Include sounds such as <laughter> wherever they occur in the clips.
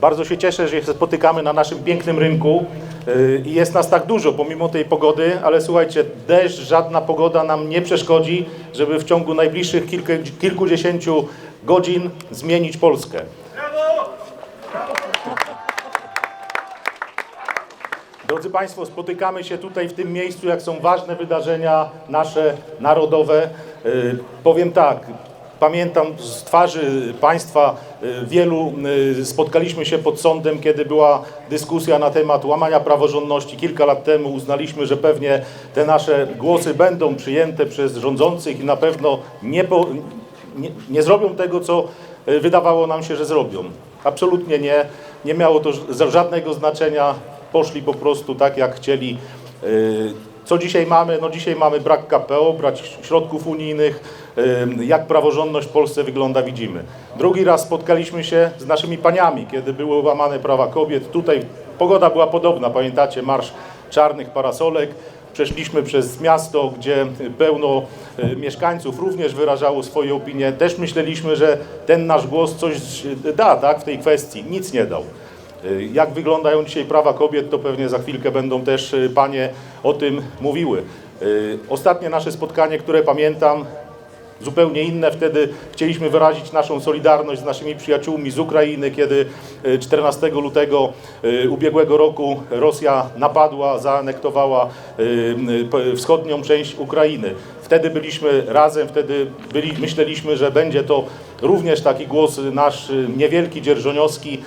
Bardzo się cieszę, że się spotykamy na naszym pięknym rynku yy, i jest nas tak dużo pomimo tej pogody, ale słuchajcie, deszcz, żadna pogoda nam nie przeszkodzi, żeby w ciągu najbliższych kilku, kilkudziesięciu godzin zmienić Polskę. Drodzy Państwo, spotykamy się tutaj w tym miejscu, jak są ważne wydarzenia nasze narodowe. Yy, Powiem tak, pamiętam z twarzy Państwa yy, wielu yy, spotkaliśmy się pod sądem, kiedy była dyskusja na temat łamania praworządności. Kilka lat temu uznaliśmy, że pewnie te nasze głosy będą przyjęte przez rządzących i na pewno nie, po, nie, nie zrobią tego, co yy, wydawało nam się, że zrobią. Absolutnie nie. Nie miało to żadnego znaczenia poszli po prostu tak, jak chcieli. Co dzisiaj mamy? No dzisiaj mamy brak KPO, brak środków unijnych. Jak praworządność w Polsce wygląda, widzimy. Drugi raz spotkaliśmy się z naszymi paniami, kiedy były łamane prawa kobiet. Tutaj pogoda była podobna, pamiętacie, marsz czarnych parasolek. Przeszliśmy przez miasto, gdzie pełno e, mieszkańców również wyrażało swoje opinie. Też myśleliśmy, że ten nasz głos coś da tak, w tej kwestii. Nic nie dał. Y, Jak wyglądają dzisiaj prawa kobiet, to pewnie za chwilkę będą też y, panie o tym mówiły. Y, Ostatnie nasze spotkanie, które pamiętam, zupełnie inne. Wtedy chcieliśmy wyrazić naszą solidarność z naszymi przyjaciółmi z Ukrainy, kiedy y, 14 lutego ubiegłego roku Rosja napadła, zaanektowała wschodnią część Ukrainy. Wtedy byliśmy razem, wtedy byli, myśleliśmy, że będzie to również taki głos nasz niewielki, dzierżoniowski.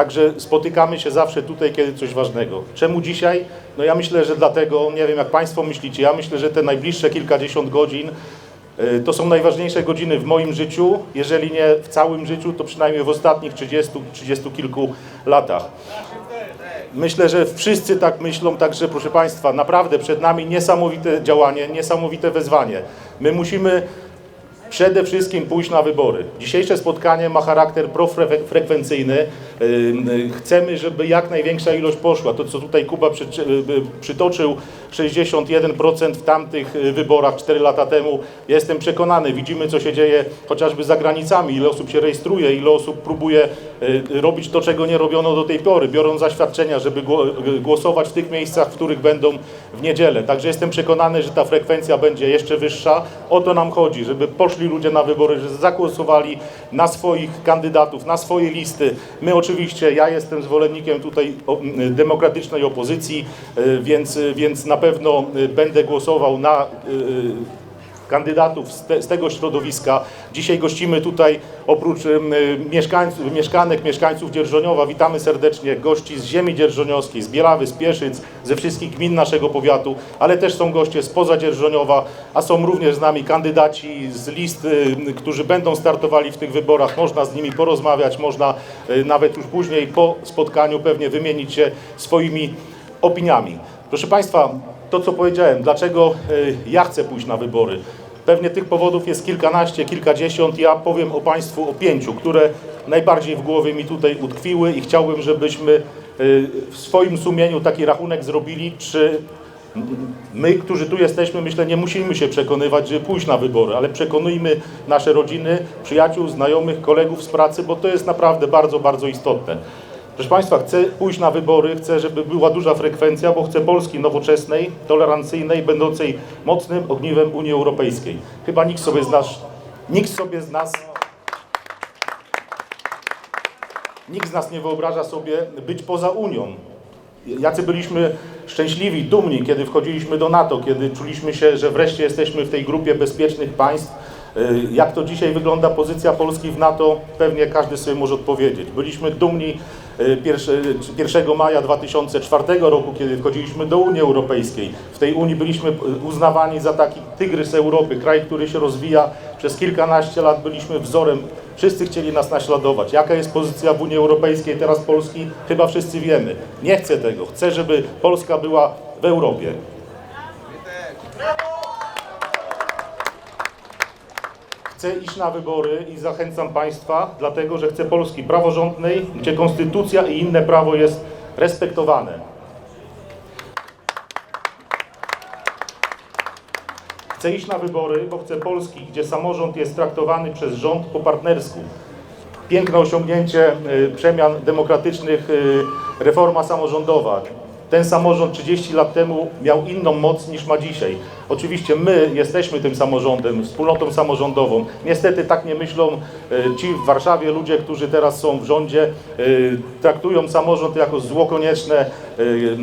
Także spotykamy się zawsze tutaj, kiedy coś ważnego. Czemu dzisiaj? No ja myślę, że dlatego, nie wiem jak Państwo myślicie, ja myślę, że te najbliższe kilkadziesiąt godzin y, to są najważniejsze godziny w moim życiu, jeżeli nie w całym życiu, to przynajmniej w ostatnich 30, 30 kilku latach. Myślę, że wszyscy tak myślą, także proszę Państwa, naprawdę przed nami niesamowite działanie, niesamowite wezwanie. My musimy przede wszystkim pójść na wybory. Dzisiejsze spotkanie ma charakter profrekwencyjny. Chcemy, żeby jak największa ilość poszła. To, co tutaj Kuba yy, przytoczył, 61% w tamtych yy, wyborach 4 lata temu. Jestem przekonany, widzimy, co się dzieje chociażby za granicami, ile osób się rejestruje, ile osób próbuje yy, robić to, czego nie robiono do tej pory, biorą zaświadczenia, żeby gło- głosować w tych miejscach, w których będą w niedzielę. Także jestem przekonany, że ta frekwencja będzie jeszcze wyższa. O to nam chodzi, żeby poszli ludzie na wybory, że zagłosowali na swoich kandydatów, na swoje listy. My oczywiście, ja jestem zwolennikiem tutaj demokratycznej opozycji, y, więc, więc na pewno y, będę głosował na kandydatów z, te, z tego środowiska. Dzisiaj gościmy tutaj oprócz em, mieszkańców, mieszkanek, mieszkańców Dzierżoniowa, witamy serdecznie gości z ziemi dzierżoniowskiej, z Bielawy, z Pieszyc, ze wszystkich gmin naszego powiatu, ale też są goście spoza Dzierżoniowa, a są również z nami kandydaci z list, y, którzy będą startowali w tych wyborach. Można z nimi porozmawiać, można y, nawet już później po spotkaniu pewnie wymienić się swoimi opiniami. Proszę Państwa, to co powiedziałem, dlaczego y, ja chcę pójść na wybory. Pewnie tych powodów jest kilkanaście, kilkadziesiąt. Ja powiem o Państwu o pięciu, które najbardziej w głowie mi tutaj utkwiły i chciałbym, żebyśmy y, w swoim sumieniu taki rachunek zrobili, czy my, którzy tu jesteśmy, myślę, nie musimy się przekonywać, żeby pójść na wybory, ale przekonujmy nasze rodziny, przyjaciół, znajomych, kolegów z pracy, bo to jest naprawdę bardzo, bardzo istotne. Proszę Państwa, chcę pójść na wybory, chcę, żeby była duża frekwencja, bo chcę Polski nowoczesnej, tolerancyjnej, będącej mocnym ogniwem Unii Europejskiej. Chyba nikt sobie z nas, nikt sobie z nas, nikt z nas nie wyobraża sobie być poza Unią. Jacy byliśmy szczęśliwi, dumni, kiedy wchodziliśmy do NATO, kiedy czuliśmy się, że wreszcie jesteśmy w tej grupie bezpiecznych państw. Y, Jak to dzisiaj wygląda pozycja Polski w NATO, pewnie każdy sobie może odpowiedzieć. Byliśmy dumni 1 maja 2004 roku, kiedy wchodziliśmy do Unii Europejskiej. W tej Unii byliśmy y, uznawani za taki tygrys Europy, kraj, który się rozwija. Przez kilkanaście lat byliśmy wzorem. Wszyscy chcieli nas naśladować. Jaka jest pozycja w Unii Europejskiej teraz Polski? Chyba wszyscy wiemy. Nie chcę tego. Chcę, żeby Polska była w Europie. Chcę iść na wybory i zachęcam Państwa, dlatego że chcę Polski praworządnej, gdzie konstytucja i inne prawo jest respektowane. Chcę iść na wybory, bo chcę Polski, gdzie samorząd jest traktowany przez rząd po partnersku. piękne osiągnięcie y, przemian demokratycznych, y, reforma samorządowa. Ten samorząd 30 lat temu miał inną moc niż ma dzisiaj. Oczywiście my jesteśmy tym samorządem, wspólnotą samorządową. Niestety tak nie myślą y, ci w Warszawie ludzie, którzy teraz są w rządzie, y, traktują samorząd jako zło konieczne. Y,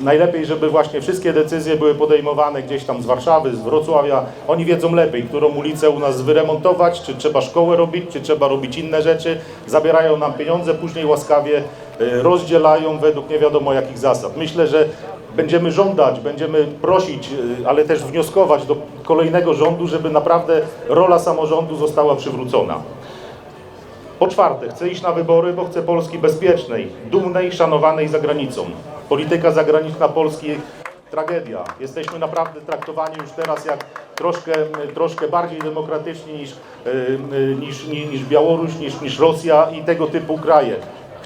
Najlepiej, żeby właśnie wszystkie decyzje były podejmowane gdzieś tam z Warszawy, z Wrocławia. Oni wiedzą lepiej, którą ulicę u nas wyremontować, czy trzeba szkołę robić, czy trzeba robić inne rzeczy. Zabierają nam pieniądze, później łaskawie rozdzielają według nie wiadomo jakich zasad. Myślę, że będziemy żądać, będziemy prosić, y, ale też wnioskować do kolejnego rządu, żeby naprawdę rola samorządu została przywrócona. Po czwarte, chcę iść na wybory, bo chcę Polski bezpiecznej, dumnej, szanowanej za granicą. Polityka zagraniczna Polski tragedia. Jesteśmy naprawdę traktowani już teraz jak troszkę, troszkę bardziej demokratyczni y, y, niż, niż, niż Białoruś, niż, niż Rosja i tego typu kraje.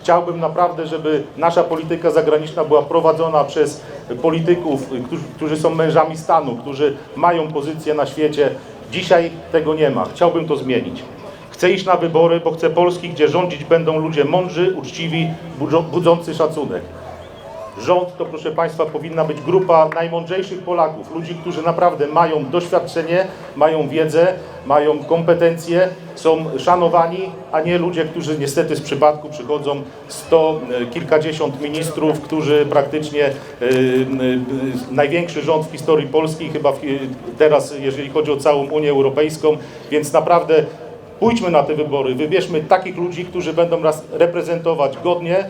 Chciałbym naprawdę, żeby nasza polityka zagraniczna była prowadzona przez polityków, którzy, są mężami stanu, którzy mają pozycję na świecie. Dzisiaj tego nie ma. Chciałbym to zmienić. Chcę iść na wybory, bo chcę Polski, gdzie rządzić będą ludzie mądrzy, uczciwi, budzący szacunek. Rząd to, proszę Państwa, powinna być grupa najmądrzejszych Polaków, ludzi, którzy naprawdę mają doświadczenie, mają wiedzę, mają kompetencje, są szanowani, a nie ludzie, którzy niestety z przypadku przychodzą sto, e, kilkadziesiąt ministrów, którzy praktycznie e, e, największy rząd w historii Polski, chyba w, teraz, jeżeli chodzi o całą Unię Europejską, więc naprawdę pójdźmy na te wybory, wybierzmy takich ludzi, którzy będą nas reprezentować godnie,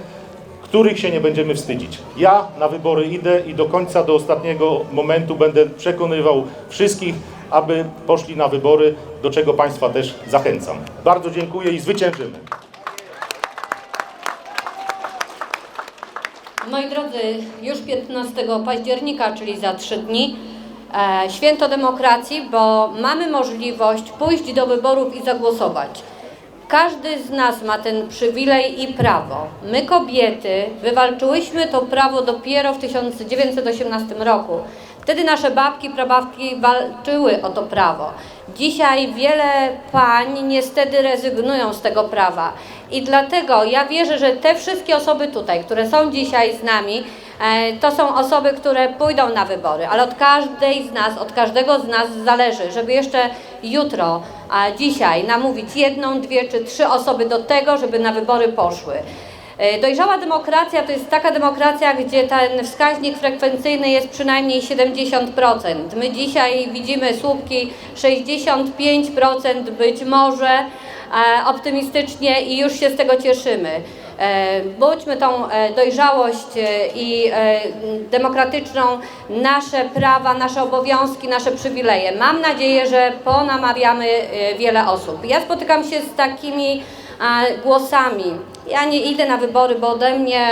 których się nie będziemy wstydzić. Ja na wybory idę i do końca, do ostatniego momentu będę przekonywał wszystkich, aby poszli na wybory, do czego Państwa też zachęcam. Bardzo dziękuję i zwyciężymy. Moi drodzy, już 15 października, czyli za trzy dni, e, święto demokracji, bo mamy możliwość pójść do wyborów i zagłosować. Każdy z nas ma ten przywilej i prawo. My, kobiety, wywalczyłyśmy to prawo dopiero w 1918 roku. Wtedy nasze babki, prababki walczyły o to prawo. Dzisiaj wiele pań niestety rezygnują z tego prawa. I dlatego ja wierzę, że te wszystkie osoby tutaj, które są dzisiaj z nami, e, to są osoby, które pójdą na wybory, ale od każdej z nas, od każdego z nas zależy, żeby jeszcze jutro, a dzisiaj namówić jedną, dwie czy trzy osoby do tego, żeby na wybory poszły. E, Dojrzała demokracja to jest taka demokracja, gdzie ten wskaźnik frekwencyjny jest przynajmniej 70%. My dzisiaj widzimy słupki 65% być może optymistycznie i już się z tego cieszymy. E, Budźmy tą e, dojrzałość e, i e, demokratyczną, nasze prawa, nasze obowiązki, nasze przywileje. Mam nadzieję, że ponamawiamy e, wiele osób. Ja spotykam się z takimi e, głosami. Ja nie idę na wybory, bo ode mnie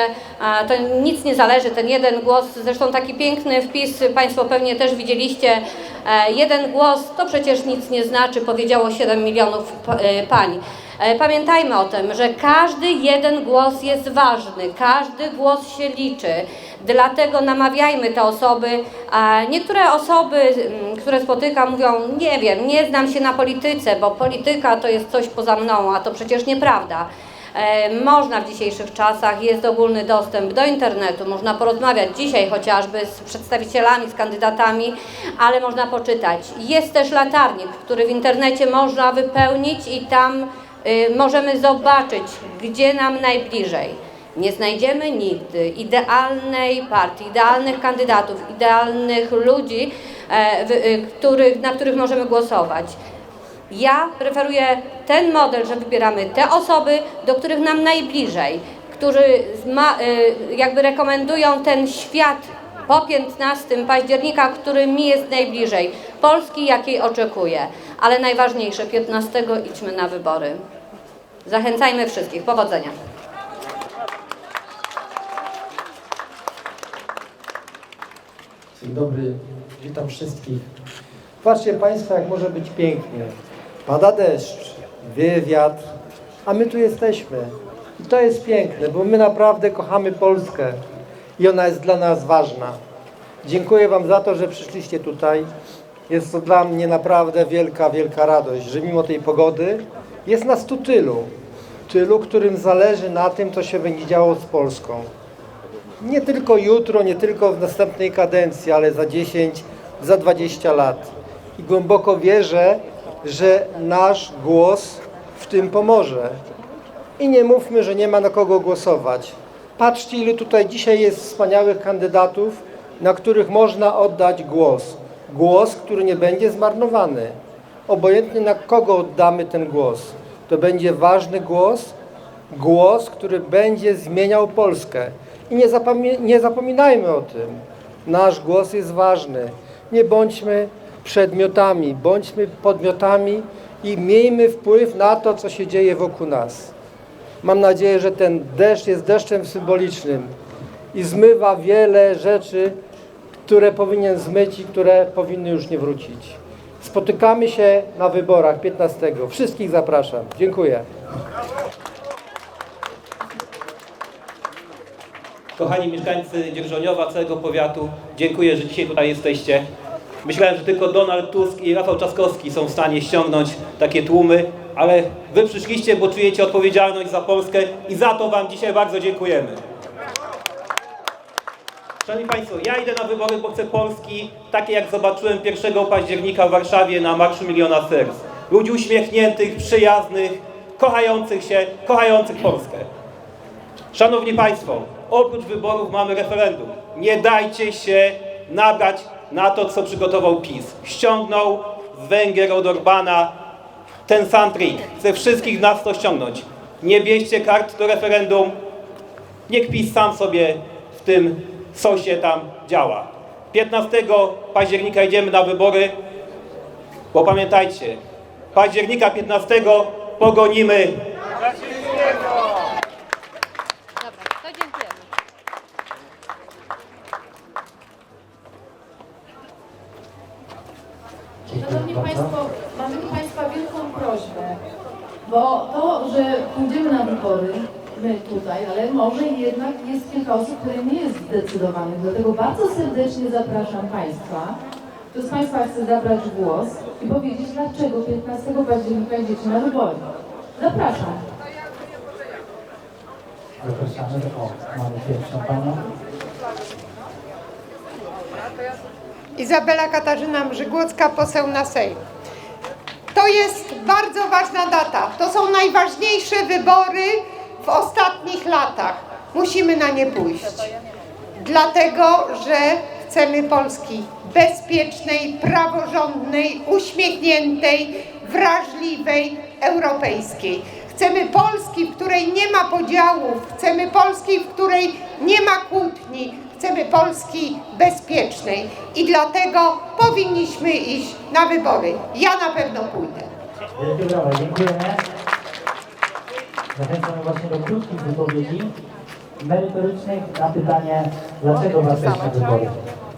to nic nie zależy. Ten jeden głos, zresztą taki piękny wpis, Państwo pewnie też widzieliście. E, Jeden głos to przecież nic nie znaczy, powiedziało 7 milionów e, pań. E, Pamiętajmy o tym, że każdy jeden głos jest ważny, każdy głos się liczy. Dlatego namawiajmy te osoby. Niektóre osoby, mm, które spotykam, mówią: Nie wiem, nie znam się na polityce, bo polityka to jest coś poza mną, a to przecież nieprawda. E, Można w dzisiejszych czasach, jest ogólny dostęp do internetu, można porozmawiać dzisiaj chociażby z przedstawicielami, z kandydatami, ale można poczytać. Jest też latarnik, który w internecie można wypełnić i tam y, możemy zobaczyć, gdzie nam najbliżej. Nie znajdziemy nigdy idealnej partii, idealnych kandydatów, idealnych ludzi, e, y, na których możemy głosować. Ja preferuję ten model, że wybieramy te osoby, do których nam najbliżej, którzy zma, y, jakby rekomendują ten świat po 15 października, który mi jest najbliżej, Polski, jakiej oczekuję. Ale najważniejsze, 15 idźmy na wybory. Zachęcajmy wszystkich. Powodzenia. Dzień dobry, witam wszystkich. Patrzcie Państwo, jak może być pięknie. Pada deszcz, wieje wiatr, a my tu jesteśmy. I to jest piękne, bo my naprawdę kochamy Polskę i ona jest dla nas ważna. Dziękuję Wam za to, że przyszliście tutaj. Jest to dla mnie naprawdę wielka, wielka radość, że mimo tej pogody jest nas tu tylu. tylu, którym zależy na tym, co się będzie działo z Polską. Nie tylko jutro, nie tylko w następnej kadencji, ale za 10, za 20 lat. I głęboko wierzę, że nasz głos w tym pomoże. I nie mówmy, że nie ma na kogo głosować. Patrzcie, ile tutaj dzisiaj jest wspaniałych kandydatów, na których można oddać głos. Głos, który nie będzie zmarnowany. Obojętnie na kogo oddamy ten głos. To będzie ważny głos, głos, który będzie zmieniał Polskę. I nie, zapomie- nie zapominajmy o tym. Nasz głos jest ważny. Nie bądźmy przedmiotami, bądźmy podmiotami i miejmy wpływ na to, co się dzieje wokół nas. Mam nadzieję, że ten deszcz jest deszczem symbolicznym i zmywa wiele rzeczy, które powinien zmyć i które powinny już nie wrócić. Spotykamy się na wyborach 15. Wszystkich zapraszam. Dziękuję. Kochani mieszkańcy Dzierżoniowa, całego powiatu, dziękuję, że dzisiaj tutaj jesteście. Myślałem, że tylko Donald Tusk i Rafał Trzaskowski są w stanie ściągnąć takie tłumy, ale wy przyszliście, bo czujecie odpowiedzialność za Polskę i za to wam dzisiaj bardzo dziękujemy. Szanowni Państwo, ja idę na wybory, bo chcę Polski takie jak zobaczyłem 1 października w Warszawie na Marszu Miliona Serc. Ludzi uśmiechniętych, przyjaznych, kochających się, kochających Polskę. Szanowni Państwo, oprócz wyborów mamy referendum. Nie dajcie się nabrać na to, co przygotował PiS. Ściągnął Węgier od Orbana ten sam trik. Chce wszystkich nas to ściągnąć. Nie bierzcie kart do referendum. Niech PiS sam sobie w tym sosie tam działa. 15 października idziemy na wybory, bo pamiętajcie, października 15 pogonimy Dobra, to dziękujemy. Szanowni Państwo, mamy do Państwa wielką prośbę, bo to, że pójdziemy na wybory, my tutaj, ale może jednak jest kilka osób, które nie jest zdecydowanych. Dlatego bardzo serdecznie zapraszam Państwa. Kto z Państwa chce zabrać głos i powiedzieć, dlaczego 15 października idziecie na wybory. Zapraszam. Zapraszamy. O, mamy pierwszą panią. Izabela Katarzyna Mrzygłocka, poseł na Sejm. To jest bardzo ważna data. To są najważniejsze wybory w ostatnich latach. Musimy na nie pójść. Dlatego, że chcemy Polski bezpiecznej, praworządnej, uśmiechniętej, wrażliwej, europejskiej. Chcemy Polski, w której nie ma podziałów, chcemy Polski, w której nie ma kłótni, chcemy Polski bezpiecznej i dlatego powinniśmy iść na wybory. Ja na pewno pójdę. Wielkie brawa, dziękujemy. Zachęcamy właśnie do krótkich wypowiedzi merytorycznych na pytanie, dlaczego warto iść na wybory.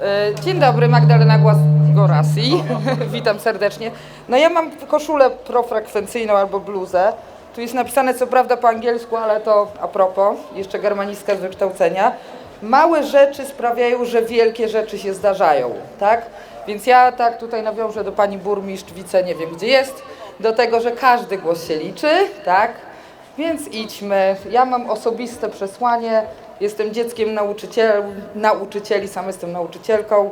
E, Dzień dobry, Magdalena Głaz-Gorasi. <laughs> Witam serdecznie. No ja mam koszulę profrekwencyjną albo bluzę. Tu jest napisane co prawda po angielsku, ale to a propos, jeszcze germanistka z wykształcenia. Małe rzeczy sprawiają, że wielkie rzeczy się zdarzają, tak? Więc ja tak tutaj nawiążę do pani burmistrz, wice, nie wiem gdzie jest, do tego, że każdy głos się liczy, tak? Więc idźmy. Ja mam osobiste przesłanie. Jestem dzieckiem nauczyciel, nauczycieli, sam jestem nauczycielką.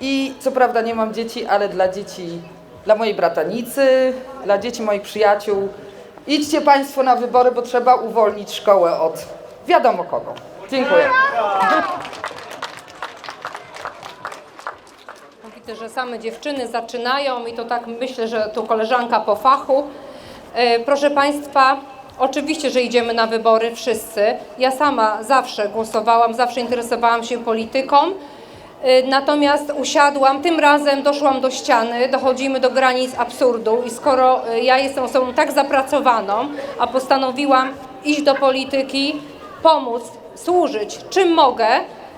I co prawda nie mam dzieci, ale dla dzieci, dla mojej bratanicy, dla dzieci moich przyjaciół. Idźcie Państwo na wybory, bo trzeba uwolnić szkołę od wiadomo kogo. Dziękuję. Widzę, że same dziewczyny zaczynają i to tak myślę, że tu koleżanka po fachu. E, Proszę Państwa, oczywiście, że idziemy na wybory wszyscy. Ja sama zawsze głosowałam, zawsze interesowałam się polityką. E, Natomiast usiadłam, tym razem doszłam do ściany, dochodzimy do granic absurdu i skoro e, ja jestem osobą tak zapracowaną, a postanowiłam iść do polityki, pomóc, służyć czym mogę,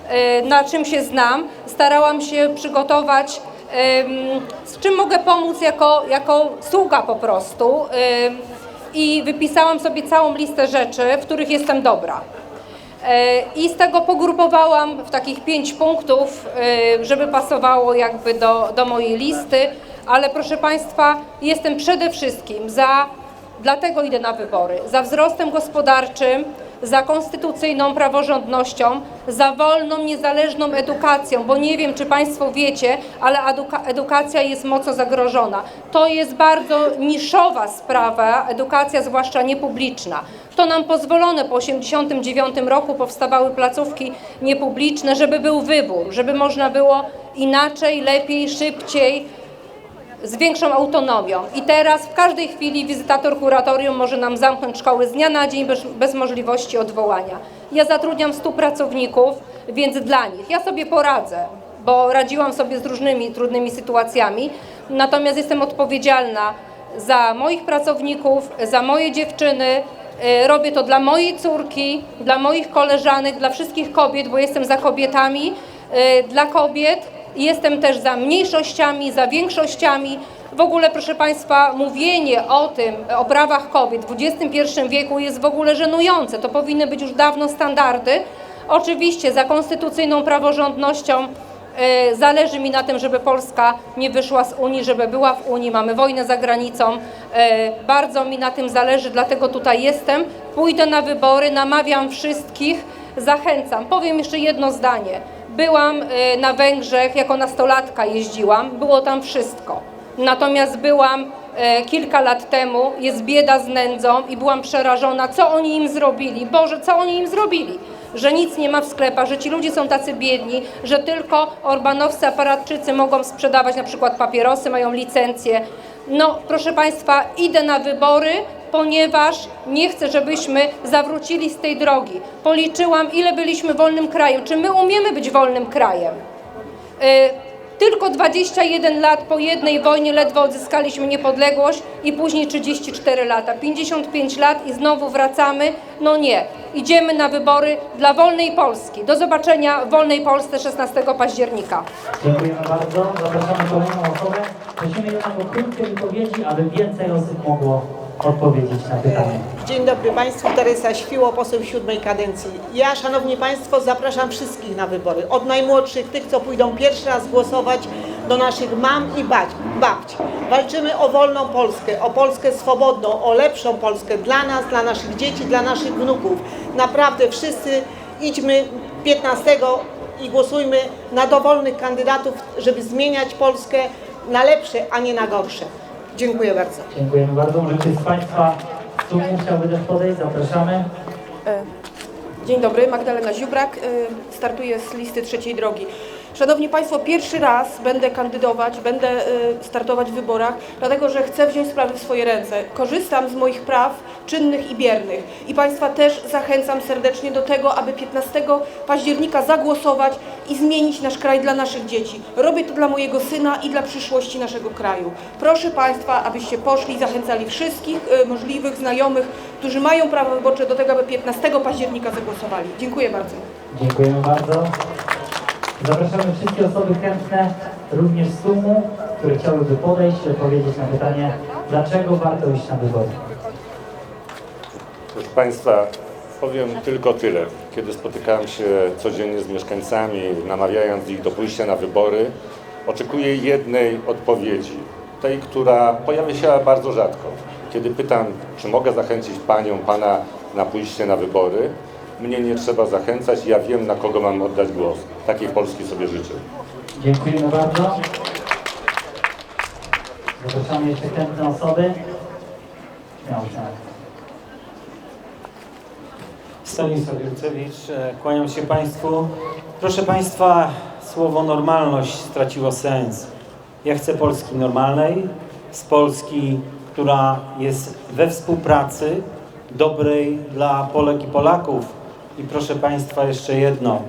e, na czym się znam, starałam się przygotować, z czym mogę pomóc jako, jako sługa po prostu. I wypisałam sobie całą listę rzeczy, w których jestem dobra. E, I z tego pogrupowałam w takich pięć punktów, e, żeby pasowało jakby do, do mojej listy, ale proszę Państwa, jestem przede wszystkim za Dlatego idę na wybory. Za wzrostem gospodarczym, za konstytucyjną praworządnością, za wolną, niezależną edukacją, bo nie wiem, czy Państwo wiecie, ale eduka edukacja jest mocno zagrożona. To jest bardzo niszowa sprawa, edukacja zwłaszcza niepubliczna. To nam pozwolono po 1989 roku, powstawały placówki niepubliczne, żeby był wybór, żeby można było inaczej, lepiej, szybciej, z większą autonomią. I teraz w każdej chwili wizytator kuratorium może nam zamknąć szkoły z dnia na dzień bez, bez możliwości odwołania. Ja zatrudniam 100 pracowników, więc dla nich ja sobie poradzę, bo radziłam sobie z różnymi trudnymi sytuacjami, natomiast jestem odpowiedzialna za moich pracowników, za moje dziewczyny. Y, Robię to dla mojej córki, dla moich koleżanek, dla wszystkich kobiet, bo jestem za kobietami, y, dla kobiet. Jestem też za mniejszościami, za większościami. W ogóle, proszę Państwa, mówienie o tym, o prawach kobiet w XXI wieku jest w ogóle żenujące. To powinny być już dawno standardy. Oczywiście za konstytucyjną praworządnością e, zależy mi na tym, żeby Polska nie wyszła z Unii, żeby była w Unii. Mamy wojnę za granicą. E, Bardzo mi na tym zależy, dlatego tutaj jestem. Pójdę na wybory, namawiam wszystkich, zachęcam. Powiem jeszcze jedno zdanie. Byłam e, na Węgrzech, jako nastolatka jeździłam, było tam wszystko. Natomiast byłam e, kilka lat temu, jest bieda z nędzą i byłam przerażona, co oni im zrobili. Boże, co oni im zrobili? Że nic nie ma w sklepach, że ci ludzie są tacy biedni, że tylko orbanowscy aparatczycy mogą sprzedawać na przykład papierosy, mają licencję. No, proszę Państwa, idę na wybory, ponieważ nie chcę, żebyśmy zawrócili z tej drogi. Policzyłam, ile byliśmy wolnym krajem. Czy my umiemy być wolnym krajem? Y, Tylko 21 lat po jednej wojnie ledwo odzyskaliśmy niepodległość i później 34 lata. 55 lat i znowu wracamy. No nie. Idziemy na wybory dla wolnej Polski. Do zobaczenia w wolnej Polsce 16 października. Dziękujemy bardzo. Zapraszamy kolejną osobę. Prosimy jednak o krótkie wypowiedzi, aby więcej osób mogło odpowiedzieć na pytanie. Dzień dobry Państwu, Teresa Świło, poseł siódmej kadencji. Ja, Szanowni Państwo, zapraszam wszystkich na wybory. Od najmłodszych, tych, co pójdą pierwszy raz głosować, do naszych mam i bać, babci. Walczymy o wolną Polskę, o Polskę swobodną, o lepszą Polskę dla nas, dla naszych dzieci, dla naszych wnuków. Naprawdę wszyscy idźmy 15 i głosujmy na dowolnych kandydatów, żeby zmieniać Polskę na lepsze, a nie na gorsze. Dziękuję bardzo. Dziękujemy bardzo. Może ktoś z Państwa tłumu chciałby też podejść? Zapraszamy. Dzień dobry, Magdalena Ziubrak, y, startuję z listy trzeciej drogi. Szanowni Państwo, pierwszy raz będę kandydować, będę y, startować w wyborach, dlatego że chcę wziąć sprawy w swoje ręce. Korzystam z moich praw czynnych i biernych i Państwa też zachęcam serdecznie do tego, aby 15 października zagłosować i zmienić nasz kraj dla naszych dzieci. Robię to dla mojego syna i dla przyszłości naszego kraju. Proszę Państwa, abyście poszli i zachęcali wszystkich y, możliwych znajomych, którzy mają prawo wyborcze do tego, aby 15 października zagłosowali. Dziękuję bardzo. Dziękujemy bardzo. Zapraszamy wszystkie osoby chętne, również z tłumu, które chciałyby podejść i odpowiedzieć na pytanie, dlaczego warto iść na wybory. Proszę Państwa, powiem tylko tyle. Kiedy spotykałem się codziennie z mieszkańcami, namawiając ich do pójścia na wybory, oczekuję jednej odpowiedzi, tej, która pojawia się bardzo rzadko. Kiedy pytam, czy mogę zachęcić Panią, Pana na pójście na wybory, mnie nie trzeba zachęcać, ja wiem, na kogo mam oddać głos. Takiej Polski sobie życzę. Dziękujemy bardzo. Zapraszamy jeszcze chętne osoby. Śmiało, śmiało. Stanisław Jurcewicz, e, kłaniam się Państwu. Proszę Państwa, słowo normalność straciło sens. Ja chcę Polski normalnej, z Polski, która jest we współpracy, dobrej dla Polek i Polaków. I proszę Państwa, jeszcze jedno.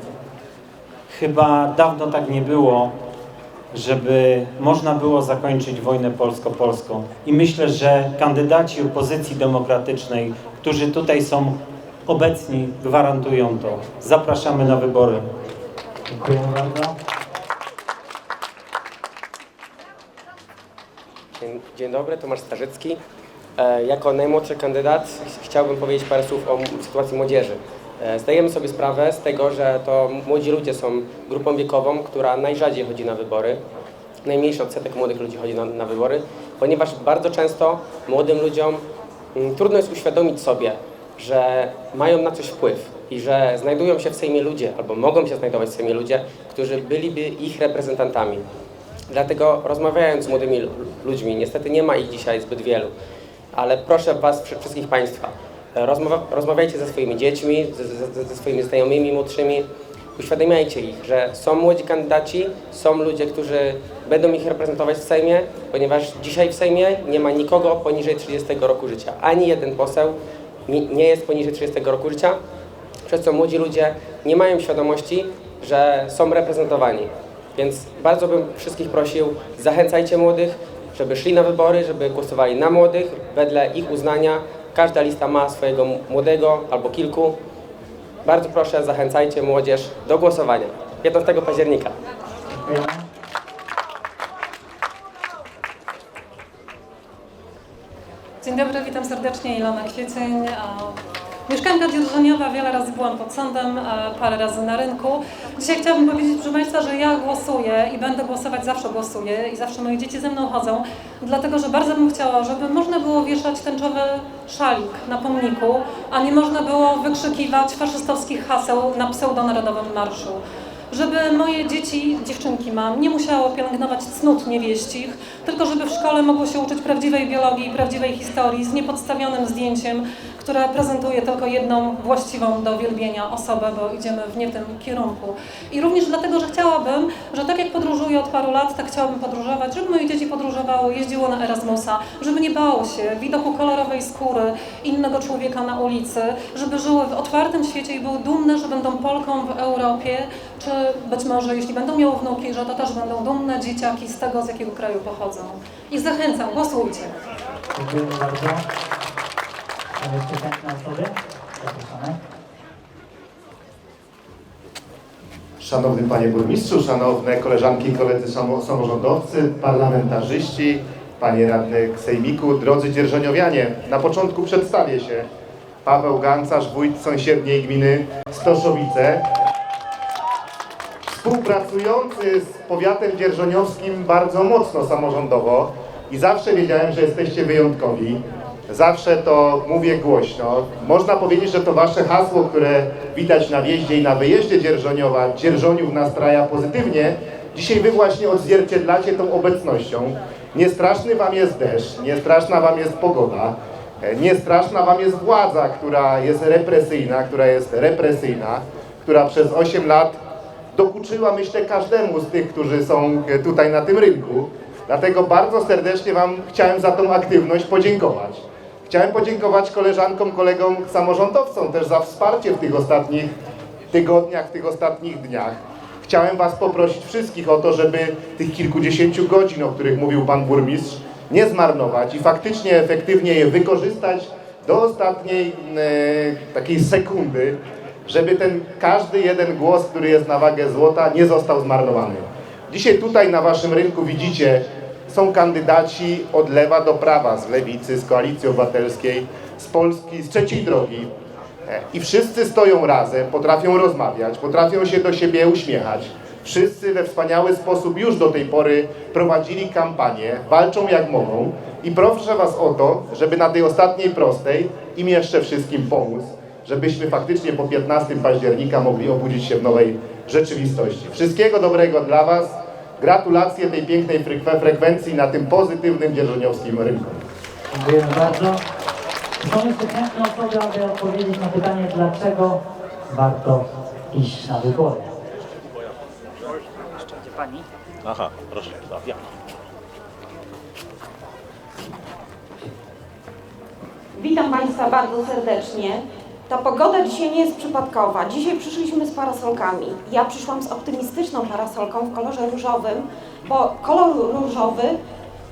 Chyba dawno tak nie było, żeby można było zakończyć wojnę polsko-polską. I myślę, że kandydaci opozycji demokratycznej, którzy tutaj są obecni, gwarantują to. Zapraszamy na wybory. Dziękujemy bardzo. Dzień, dzień dobry, Tomasz Starzycki. E, Jako najmłodszy kandydat ch- chciałbym powiedzieć parę słów o sytuacji młodzieży. E, Zdajemy sobie sprawę z tego, że to młodzi ludzie są grupą wiekową, która najrzadziej chodzi na wybory. Najmniejszy odsetek młodych ludzi chodzi na, na wybory, ponieważ bardzo często młodym ludziom mm, trudno jest uświadomić sobie, że mają na coś wpływ i że znajdują się w Sejmie ludzie, albo mogą się znajdować w Sejmie ludzie, którzy byliby ich reprezentantami. Dlatego rozmawiając z młodymi lu- ludźmi, niestety nie ma ich dzisiaj zbyt wielu, ale proszę Was, wszy- wszystkich Państwa, rozmawia, rozmawiajcie ze swoimi dziećmi, ze, ze, ze swoimi znajomymi młodszymi, uświadamiajcie ich, że są młodzi kandydaci, są ludzie, którzy będą ich reprezentować w Sejmie, ponieważ dzisiaj w Sejmie nie ma nikogo poniżej 30 roku życia. Ani jeden poseł nie jest poniżej 30 roku życia, przez co młodzi ludzie nie mają świadomości, że są reprezentowani. Więc bardzo bym wszystkich prosił, zachęcajcie młodych, żeby szli na wybory, żeby głosowali na młodych wedle ich uznania. Każda lista ma swojego młodego albo kilku. Bardzo proszę, zachęcajcie młodzież do głosowania 15 października. Dzień dobry, witam serdecznie, Ilona Kwiecień. Mieszkanka dzierżoniowa, wiele razy byłam pod sądem, e, parę razy na rynku. Dzisiaj chciałabym powiedzieć, proszę Państwa, że ja głosuję i będę głosować, zawsze głosuję i zawsze moje dzieci ze mną chodzą, dlatego że bardzo bym chciała, żeby można było wieszać tęczowy szalik na pomniku, a nie można było wykrzykiwać faszystowskich haseł na pseudonarodowym marszu żeby moje dzieci, dziewczynki mam, nie musiało pielęgnować cnót niewieścich, tylko żeby w szkole mogło się uczyć prawdziwej biologii i prawdziwej historii z niepodstawionym zdjęciem, które prezentuje tylko jedną właściwą do wielbienia osobę, bo idziemy w nie tym kierunku. I również dlatego, że chciałabym, że tak jak podróżuję od paru lat, tak chciałabym podróżować, żeby moje dzieci podróżowało, jeździło na Erasmusa, żeby nie bało się widoku kolorowej skóry innego człowieka na ulicy, żeby żyły w otwartym świecie i były dumne, że będą Polką w Europie, czy być może jeśli będą miały wnuki, że to też będą dumne dzieciaki z tego, z jakiego kraju pochodzą. I zachęcam, głosujcie. Dziękujemy bardzo. Są osoby? Zapraszamy. Szanowny Panie Burmistrzu, szanowne koleżanki i koledzy samo- samorządowcy, parlamentarzyści, Panie Radny Sejmiku, drodzy dzierżoniowianie. Na początku przedstawię się. Paweł Gancarz, wójt sąsiedniej gminy Stoszowice. Współpracujący z powiatem dzierżoniowskim bardzo mocno samorządowo i zawsze wiedziałem, że jesteście wyjątkowi. Zawsze to mówię głośno. Można powiedzieć, że to wasze hasło, które widać na wjeździe i na wyjeździe Dzierżoniowa, Dzierżoniów nastraja pozytywnie, dzisiaj wy właśnie odzwierciedlacie tą obecnością. Nie straszny wam jest deszcz, nie straszna wam jest pogoda, e, nie straszna wam jest władza, która jest represyjna, która jest represyjna, która przez 8 lat dokuczyła, myślę, każdemu z tych, którzy są e, tutaj na tym rynku. Dlatego bardzo serdecznie Wam chciałem za tą aktywność podziękować. Chciałem podziękować koleżankom, kolegom, samorządowcom też za wsparcie w tych ostatnich tygodniach, w tych ostatnich dniach. Chciałem Was poprosić wszystkich o to, żeby tych kilkudziesięciu godzin, o których mówił Pan Burmistrz, nie zmarnować i faktycznie efektywnie je wykorzystać do ostatniej e, takiej sekundy, żeby ten każdy jeden głos, który jest na wagę złota, nie został zmarnowany. Dzisiaj tutaj na waszym rynku widzicie, są kandydaci od lewa do prawa, z lewicy, z koalicji obywatelskiej, z Polski, z trzeciej drogi. E, I wszyscy stoją razem, potrafią rozmawiać, potrafią się do siebie uśmiechać. Wszyscy we wspaniały sposób już do tej pory prowadzili kampanię, walczą jak mogą i proszę Was o to, żeby na tej ostatniej prostej im jeszcze wszystkim pomóc, żebyśmy faktycznie po 15 października mogli obudzić się w nowej rzeczywistości. Wszystkiego dobrego dla Was. Gratulacje tej pięknej frekwe- frekwencji na tym pozytywnym dzierżoniowskim rynku. Dziękujemy bardzo. Są jeszcze chętne osoby, aby odpowiedzieć na pytanie, dlaczego warto iść na wybory. Jeszcze Pani? Aha, proszę, ja. Witam Państwa bardzo serdecznie. Ta pogoda dzisiaj nie jest przypadkowa. Dzisiaj przyszliśmy z parasolkami. Ja przyszłam z optymistyczną parasolką w kolorze różowym, bo kolor różowy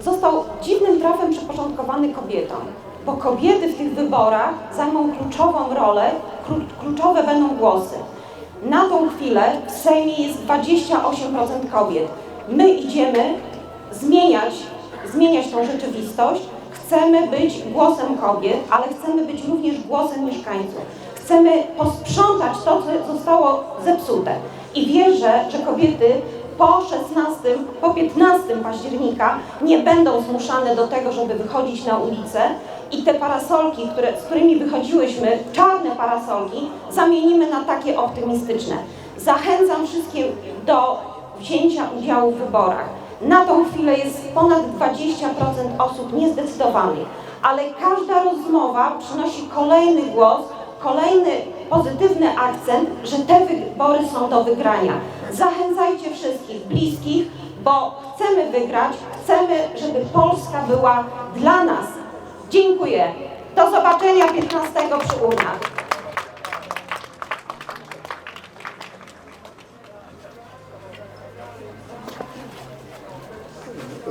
został dziwnym trafem przyporządkowany kobietom. Bo kobiety w tych wyborach zajmą kluczową rolę, klu- kluczowe będą głosy. Na tą chwilę w Sejmie jest 28% kobiet. My idziemy zmieniać, zmieniać tą rzeczywistość. Chcemy być głosem kobiet, ale chcemy być również głosem mieszkańców. Chcemy posprzątać to, co zostało zepsute. I wierzę, że kobiety po 16, po 15 października nie będą zmuszane do tego, żeby wychodzić na ulicę i te parasolki, które, z którymi wychodziłyśmy, czarne parasolki, zamienimy na takie optymistyczne. Zachęcam wszystkich do wzięcia udziału w wyborach. Na tą chwilę jest ponad 20% osób niezdecydowanych, ale każda rozmowa przynosi kolejny głos, kolejny pozytywny akcent, że te wybory są do wygrania. Zachęcajcie wszystkich bliskich, bo chcemy wygrać, chcemy, żeby Polska była dla nas. Dziękuję. Do zobaczenia 15 przy urnach.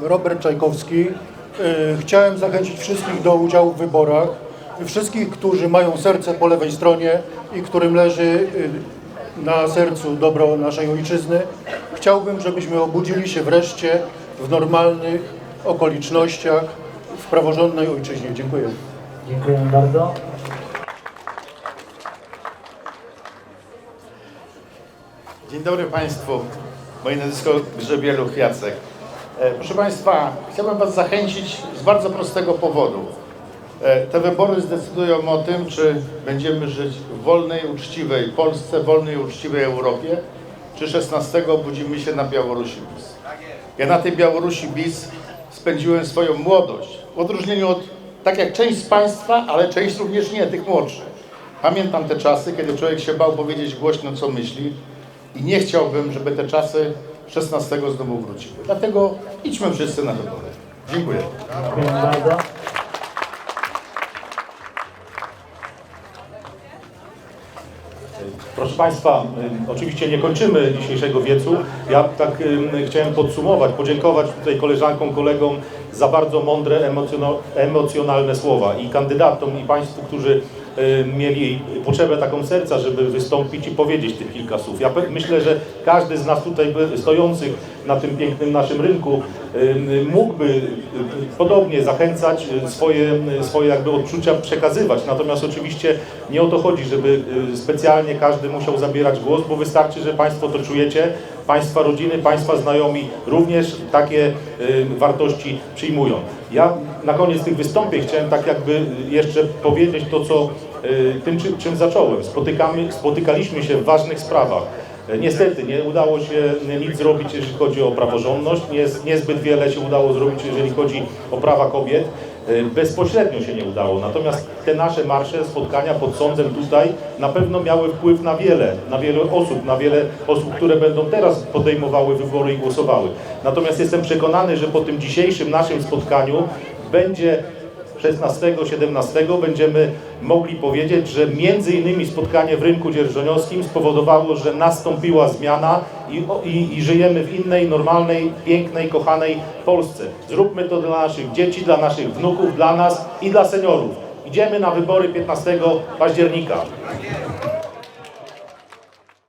Robert Czajkowski. Y, Chciałem zachęcić wszystkich do udziału w wyborach. Wszystkich, którzy mają serce po lewej stronie i którym leży y, na sercu dobro naszej ojczyzny. Chciałbym, żebyśmy obudzili się wreszcie w normalnych okolicznościach w praworządnej ojczyźnie. Dziękuję. Dziękuję bardzo. Dzień dobry Państwu. Moje nazwisko Grzebieluch Jacek. E, Proszę Państwa, chciałbym Was zachęcić z bardzo prostego powodu. E, Te wybory zdecydują o tym, czy będziemy żyć w wolnej, uczciwej Polsce, wolnej, uczciwej Europie, czy 16 obudzimy się na Białorusi bis. Ja na tej Białorusi bis spędziłem swoją młodość, w odróżnieniu od, tak jak część z Państwa, ale część również nie, tych młodszych. Pamiętam te czasy, kiedy człowiek się bał powiedzieć głośno, co myśli i nie chciałbym, żeby te czasy 16 znowu wróciły. Dlatego idźmy wszyscy na wybory. Dziękuję. Proszę Państwa, oczywiście nie kończymy dzisiejszego wiecu. Ja tak chciałem podsumować, podziękować tutaj koleżankom, kolegom za bardzo mądre, emocjonalne słowa i kandydatom, i Państwu, którzy mieli potrzebę taką serca, żeby wystąpić i powiedzieć tych kilka słów. Ja myślę, że każdy z nas tutaj stojących na tym pięknym naszym rynku y, y, mógłby y, y, podobnie zachęcać y, swoje, y, swoje jakby odczucia przekazywać. Natomiast oczywiście nie o to chodzi, żeby y, specjalnie każdy musiał zabierać głos, bo wystarczy, że Państwo to czujecie, Państwa rodziny, Państwa znajomi również takie y, wartości przyjmują. Ja na koniec tych wystąpień chciałem tak jakby jeszcze powiedzieć to, co y, tym, czym, zacząłem. Spotykamy, spotykaliśmy się w ważnych sprawach. E, Niestety nie udało się nic zrobić, jeżeli chodzi o praworządność. Nie, niezbyt wiele się udało zrobić, jeżeli chodzi o prawa kobiet. Bezpośrednio się nie udało. Natomiast te nasze marsze, spotkania pod sądem tutaj na pewno miały wpływ na wiele, na wiele osób, na wiele osób, które będą teraz podejmowały wybory i głosowały. Natomiast jestem przekonany, że po tym dzisiejszym naszym spotkaniu będzie 16-17 będziemy mogli powiedzieć, że między innymi spotkanie w rynku dzierżoniowskim spowodowało, że nastąpiła zmiana i, i, i żyjemy w innej, normalnej, pięknej, kochanej Polsce. Zróbmy to dla naszych dzieci, dla naszych wnuków, dla nas i dla seniorów. Idziemy na wybory 15 października.